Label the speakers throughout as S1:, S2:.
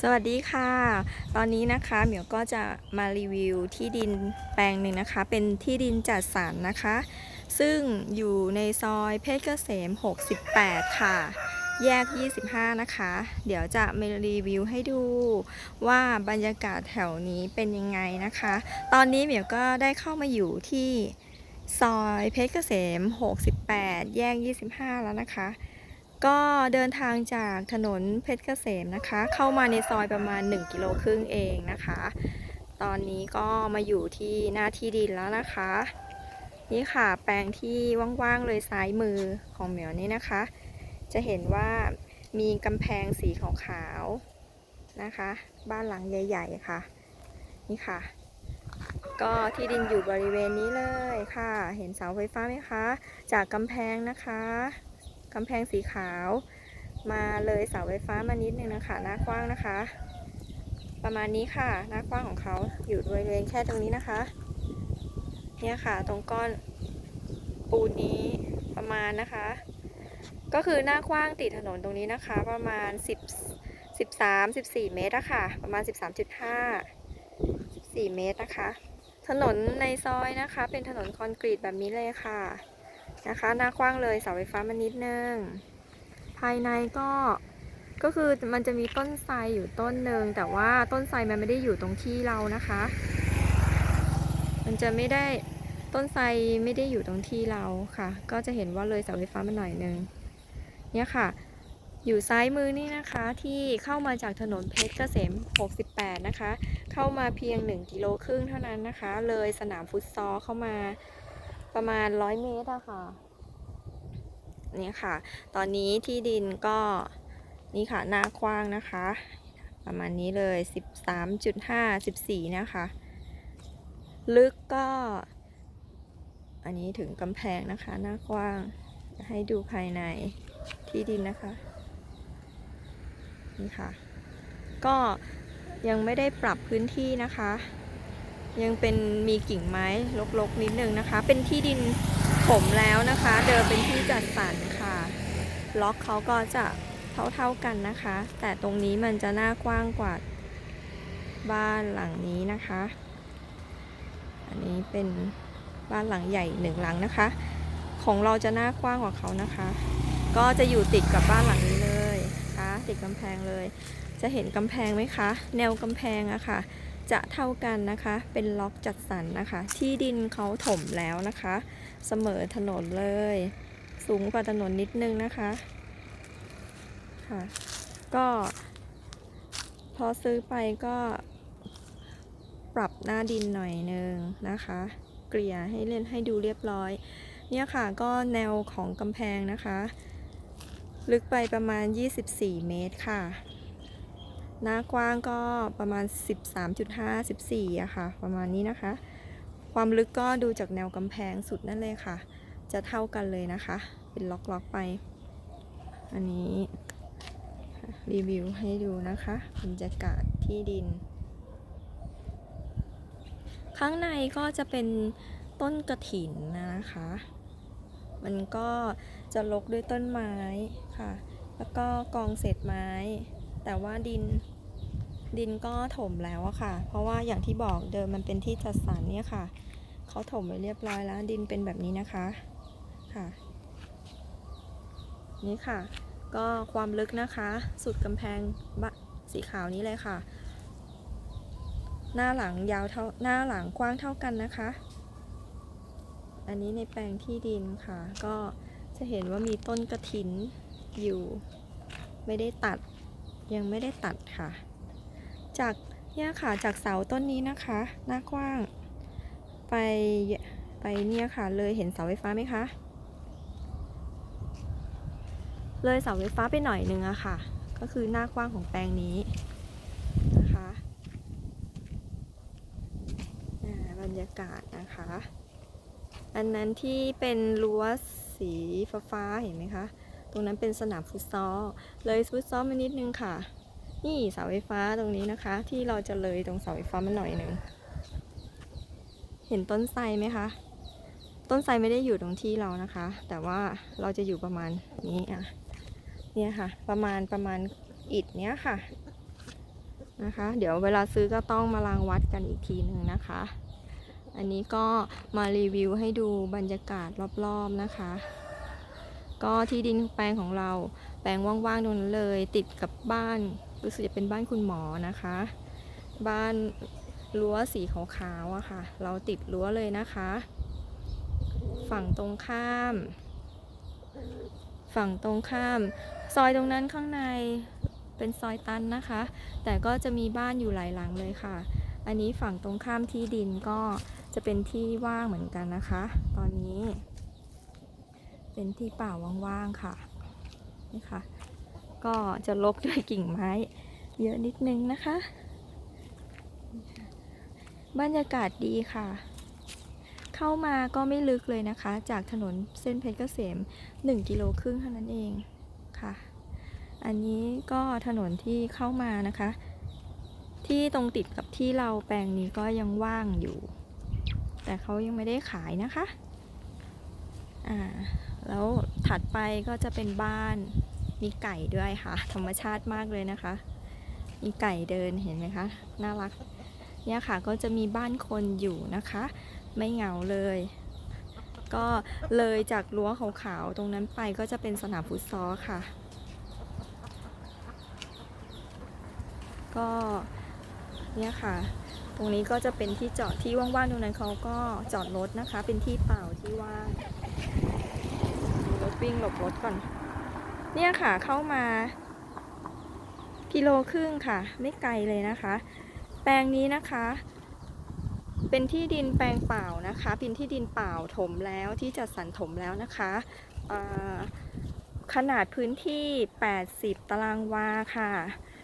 S1: สวัสดีค่ะ ตอนนี้นะคะเหมียวก็จะมารีวิวที่ดินแปลงหนึ่งนะคะ เป็นที่ดินจัดสรรนะคะ ซึ่งอยู่ในซอยเพชรเกษม 68 ค่ะ แยก 25 นะคะ เดี๋ยวจะมารีวิวให้ดูว่าบรรยากาศแถวนี้เป็นยังไงนะคะ ตอนนี้เหมียวก็ได้เข้ามาอยู่ที่ซอยเพชรเกษม 68 แยก 25 แล้วนะคะ ก็เดินทางจากถนนเพชรเกษมนะคะ เข้ามาในซอยประมาณ 1 กิโลครึ่งเองนะคะ ตอนนี้ก็มาอยู่ที่หน้าที่ดินแล้วนะคะ นี่ค่ะแปลงที่ว่างๆเลยซ้ายมือของเหมียวนี่นะคะ จะเห็นว่ามีกำแพงสีขาวๆนะคะ บ้านหลังใหญ่ ๆ ค่ะ นี่ค่ะ ก็ที่ดินอยู่บริเวณนี้เลยค่ะ เห็นเสาไฟฟ้าไหมคะ จากกำแพงนะคะ กำแพงสีขาว มาเลยเสาไฟฟ้ามานิดนึงนะคะ หน้ากว้างนะคะ ประมาณนี้ค่ะ หน้ากว้างของเขาอยู่บริเวณแค่ตรงนี้นะคะ เนี่ยค่ะ ตรงก้อนปูนนี้ประมาณนะคะ ก็คือหน้ากว้างติดถนนตรงนี้นะคะ ประมาณ 10 13 14 เมตรอะค่ะ ประมาณ 13.5 14 เมตรนะคะ ถนนในซอยนะคะ เป็นถนนคอนกรีตแบบนี้เลยค่ะ นะคะ หน้ากว้างเลยเสาไฟฟ้ามันนิดนึง ภายในก็ก็คือมันจะมีต้นไทรอยู่ต้นหนึ่งแต่ว่าต้นไทรมันไม่ได้อยู่ตรงที่เรานะคะ มันจะไม่ได้ต้นไทรไม่ได้อยู่ตรงที่เราค่ะ ก็จะเห็นว่าเลยเสาไฟฟ้ามาหน่อยนึงเนี่ยค่ะ อยู่ซ้ายมือนี่นะคะที่เข้ามาจากถนนเพชรเกษม 68 นะคะ เข้ามาเพียง 1 กิโลครึ่งเท่านั้นนะคะ เลยสนามฟุตซอลเข้ามา ประมาณ100เมตรอะค่ะ นี่ค่ะ ตอนนี้ที่ดินก็นี่ค่ะ หน้ากว้างนะคะ ประมาณนี้เลย 13.5 14 นะคะ ลึกก็ อันนี้ถึงกำแพงนะคะ หน้ากว้างจะให้ดูภายในที่ดินนะคะ นี่ค่ะ ก็ยังไม่ได้ปรับพื้นที่นะคะ ยังเป็นมีกิ่งไม้รกๆนิดนึงนะคะ เป็นที่ดินผมแล้วนะคะ เดิมเป็นที่จัดสรรค่ะ ล็อกเขาก็จะเท่าๆกันนะคะ แต่ตรงนี้มันจะหน้ากว้างกว่าบ้านหลังนี้นะคะ อันนี้เป็นบ้านหลังใหญ่หนึ่งหลังนะคะ ของเราจะหน้ากว้างกว่าเขานะคะ ก็จะอยู่ติดกับบ้านหลังนี้เลยนะคะติดกำแพงเลย จะเห็นกำแพงไหมคะ แนวกำแพงอะค่ะ จะเท่ากันนะคะ เป็นล็อกจัดสรรนะคะ ที่ดินเขาถมแล้วนะคะ เสมอถนนเลย สูงกว่าถนนนิดนึงนะคะค่ะ ก็พอซื้อไปก็ปรับหน้าดินหน่อยนึงนะคะ เกลี่ยให้เล่นให้ดูเรียบร้อย เนี่ยค่ะก็แนวของกำแพงนะคะ ลึกไปประมาณ 24 เมตรค่ะ หน้ากว้างก็ประมาณ 13.5 14อะค่ะ ประมาณนี้นะคะ ความลึกก็ดูจากแนวกำแพงสุดนั่นเลยค่ะ จะเท่ากันเลยนะคะ เป็นล็อกๆไป อันนี้รีวิวให้ดูนะคะบรรยากาศที่ดิน ข้างในก็จะเป็นต้นกระถินนะคะ มันก็จะรกด้วยต้นไม้ค่ะ แล้วก็กองเศษไม้ แต่ว่าดินดินก็ถมแล้วอะค่ะ เพราะว่าอย่างที่บอกเดิมมันเป็นที่จัดสรรเนี่ยค่ะ เขาถมไว้เรียบร้อยแล้ว ดินเป็นแบบนี้นะคะค่ะ นี่ค่ะ ก็ความลึกนะคะ สุดกำแพงบะสีขาวนี้เลยค่ะ หน้าหลังยาวเท่าหน้าหลังกว้างเท่ากันนะคะ อันนี้ในแปลงที่ดินค่ะ ก็จะเห็นว่ามีต้นกระถินอยู่ ไม่ได้ตัด ยังไม่ได้ตัดค่ะ จากเนี่ยค่ะจากเสาต้นนี้นะคะหน้ากว้าง ไปไปเนี่ยค่ะ เลยเห็นเสาไฟฟ้าไหมคะ เลยเสาไฟฟ้าไปหน่อยนึงอะค่ะ ก็คือหน้ากว้างของแปลงนี้นะคะบรรยากาศนะคะ อันนั้นที่เป็นรั้วสีฟ้าเห็นไหมคะ ตรงนั้นเป็นสนามฟุตซอล เลยฟุตซอลมานิดนึงค่ะ นี่เสาไฟฟ้าตรงนี้นะคะ ที่เราจะเลยตรงเสาไฟฟ้ามาหน่อยหนึ่ง เห็นต้นไทรไหมคะ ต้นไทรไม่ได้อยู่ตรงที่เรานะคะ แต่ว่าเราจะอยู่ประมาณนี้อะ เนี่ยค่ะ ประมาณประมาณอิดเนี้ยค่ะ นะคะ เดี๋ยวเวลาซื้อก็ต้องมาลางวัดกันอีกทีหนึ่งนะคะอันนี้ก็มารีวิวให้ดูบรรยากาศรอบๆนะคะ ก็ที่ดินแปลงของเรา แปลงว่างๆตรงนั้นเลย ติดกับบ้านรู้สึกจะเป็นบ้านคุณหมอนะคะ บ้านรั้วสีขาวๆอะค่ะ เราติดรั้วเลยนะคะ ฝั่งตรงข้าม ฝั่งตรงข้าม ซอยตรงนั้นข้างในเป็นซอยตันนะคะ แต่ก็จะมีบ้านอยู่หลายหลังเลยค่ะ อันนี้ฝั่งตรงข้ามที่ดินก็จะเป็นที่ว่างเหมือนกันนะคะ ตอนนี้ เป็นที่เปล่าว่างๆค่ะนี่ค่ะ ก็จะลกด้วยกิ่งไม้ เยอะนิดนึงนะคะ บรรยากาศดีค่ะ เข้ามาก็ไม่ลึกเลยนะคะ จากถนนเส้นเพชรเกษม 1 กิโลครึ่งเท่านั้นเองค่ะ อันนี้ก็ถนนที่เข้ามานะคะ ที่ตรงติดกับที่เราแปลงนี้ก็ยังว่างอยู่ แต่เขายังไม่ได้ขายนะคะ อ่า แล้วถัดไปก็จะเป็นบ้านมีไก่ด้วยค่ะ ธรรมชาติมากเลยนะคะ มีไก่เดินเห็นไหมคะ น่ารัก เนี่ยค่ะก็จะมีบ้านคนอยู่นะคะ ไม่เหงาเลย ก็เลยจากรั้วขาวๆตรงนั้นไปก็จะเป็นสนามฟุตซอลค่ะ ก็เนี่ยค่ะ ตรงนี้ก็จะเป็นที่จอดที่ว่างๆตรงนั้นเขาก็จอดรถนะคะ เป็นที่เปล่าที่ว่าง รถวิ่งหลบรถก่อน เนี่ยค่ะเข้ามา กิโลครึ่งค่ะ ไม่ไกลเลยนะคะ แปลงนี้นะคะ เป็นที่ดินแปลงเปล่านะคะเป็นที่ดินเปล่าถมแล้วที่จัดสรรถมแล้วนะคะขนาดพื้นที่ 80 ตารางวาค่ะ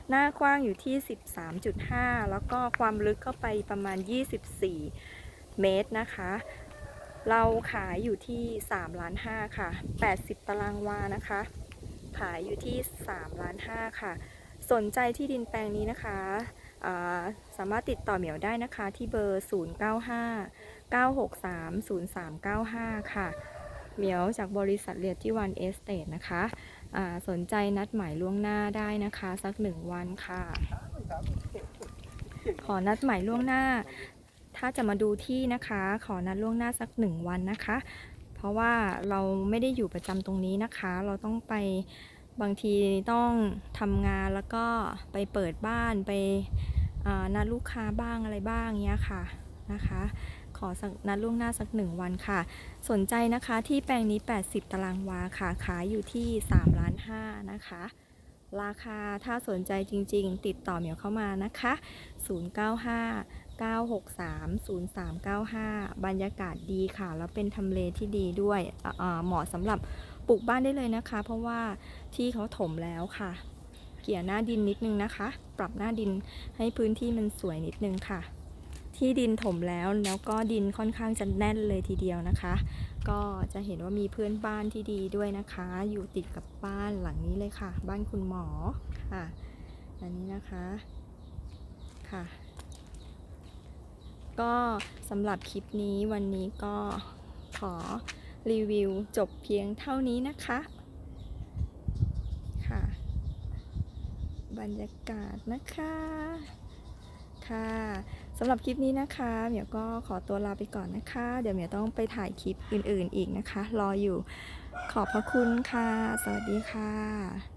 S1: หน้ากว้างอยู่ที่ 13.5 แล้วก็ความลึกเข้าไปประมาณ 24 เมตรนะคะ เราขายอยู่ที่3ล้าน5ค่ะ 80 ตารางวานะคะ ขายอยู่ที่3ล้าน5ค่ะ สนใจที่ดินแปลงนี้นะคะาสามารถติดต่อเหมียวได้นะคะที่เบอร์ 095 963 0395 ค่ะ เหมียวจากบริษัทเรียที่วันเอสเตทนะคะสนใจนัดหมายล่วงหน้าได้นะคะ สักหนึ่งวันค่ะ ขอนัดหมายล่วงหน้า ถ้าจะมาดูที่นะคะ ขอนัดล่วงหน้าสักหนึ่งวันนะคะ เพราะว่าเราไม่ได้อยู่ประจำตรงนี้นะคะ เราต้องไปบางทีต้องทำงานแล้วก็ไปเปิดบ้านไปนัดลูกค้าบ้างอะไรบ้างเนี้ยค่ะนะคะ ขอสักนัดล่วงหน้าสักหนึ่งวันค่ะ สนใจนะคะที่แปลงนี้ 80 ตารางวาค่ะ ขายอยู่ที่3ล้าน5นะคะ ราคาถ้าสนใจจริง ๆ ติดต่อเหมียวเข้ามานะคะ 095 963 0395 บรรยากาศดีค่ะ แล้วเป็นทำเลที่ดีด้วยเหมาะสำหรับปลูกบ้านได้เลยนะคะ เพราะว่าที่เขาถมแล้วค่ะ เกี่ยหน้าดินนิดนึงนะคะ ปรับหน้าดินให้พื้นที่มันสวยนิดนึงค่ะ ที่ดินถมแล้วแล้วก็ดินค่อนข้างจะแน่นเลยทีเดียวนะคะ ก็จะเห็นว่ามีเพื่อนบ้านที่ดีด้วยนะคะ อยู่ติดกับบ้านหลังนี้เลยค่ะ บ้านคุณหมอค่ะอันนี้นะคะค่ะ ก็สำหรับคลิปนี้วันนี้ก็ขอรีวิวจบเพียงเท่านี้นะคะค่ะ บรรยากาศนะคะค่ะสำหรับคลิปนี้นะคะเหมียวก็ขอตัวลาไปก่อนนะคะ เดี๋ยวเหมียวต้องไปถ่ายคลิปอื่นๆอีกนะคะ รออยู่ขอบพระคุณค่ะ สวัสดีค่ะ